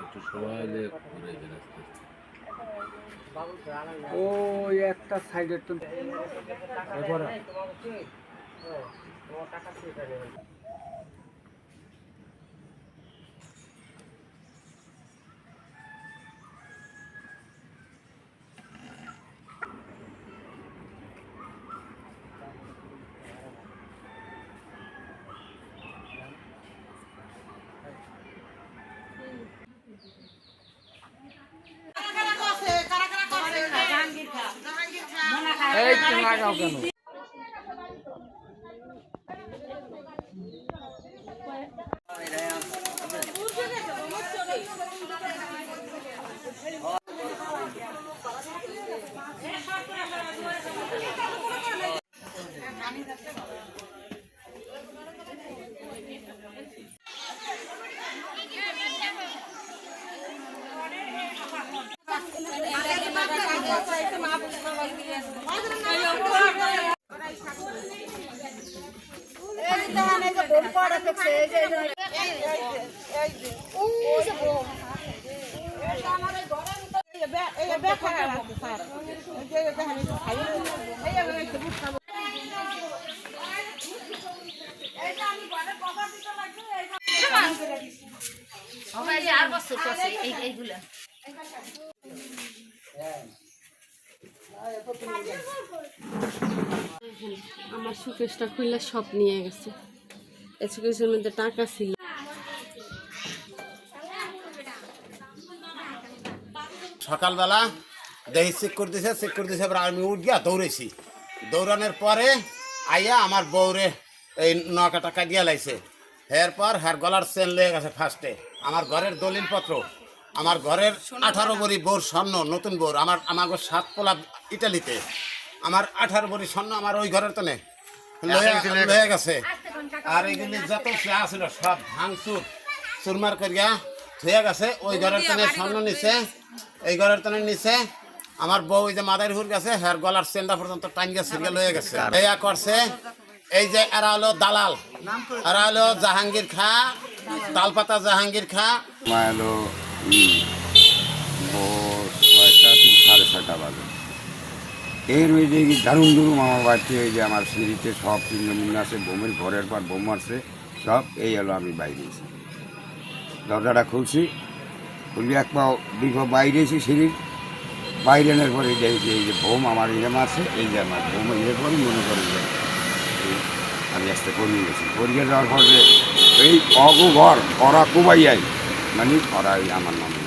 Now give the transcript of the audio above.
একটু ওই একটা সাইডের তো এই তুমি লাগাও কেন? সবাই যে আমার সুকেশটা খুললে সব নিয়ে গেছে। এই সুকেশের মধ্যে টাকা ছিল। সকালবেলা দেখি চেক করে দিছে চেক করে দিছে এবার আমি উঠ গিয়া দৌড়েছি। দৌড়ানোর পরে আইয়া আমার বউরে এই নকা টাকা দিয়ে লাইছে। এরপর হ্যার গলার চেন লেগে গেছে ফার্স্টে আমার ঘরের দলিলপত্র আমার ঘরের আঠারো বড়ি বোর স্বর্ণ নতুন বোর আমার আমার সাত পোলা ইটালিতে। আমার আঠারো বড়ি স্বর্ণ আমার ওই ঘরের তো নেই লয়ে গেছে। আর এইগুলি যত চা ছিল সব ভাঙচুর। চুরমার করিয়া থুয়ে গেছে ওই ঘরের তনে স্বর্ণ নিছে এই ঘরের তনে নিছে। আমার বউ ওই যে মাদারি হুর গেছে হের গলার চেন্ডা পর্যন্ত টাইঙ্গা সিরিয়া লয়ে গেছে। এয়া করছে এই যে এরা হলো দালাল এরা হলো জাহাঙ্গীর খা তালপাতা জাহাঙ্গীর খা। হলো ছয়টা সাড়ে ছয়টা বাজে। এর ওই যে দারুণ দুরুম আমার বাড়িতে ওই যে আমার সিঁড়িতে সব চিহ্ন আছে, বোমের ঘরের পর বোম মারছে, সব এই হলো আমি বাইরে এসে। দরজাটা খুলছি খুলবি এক পাও দুই পাও বাইরে এসে সিঁড়ির বাইরে আনার পরে দেখছি এই যে বোম আমার ইয়ে মারছে এই যে আমার বোম ইয়ে করে মনে করে যে আমি আসতে করিয়ে গেছি। করিয়ে যাওয়ার পর যে এই অগু ঘর ওরা কুবাইয়াই মানে ওরা এই আমার নামে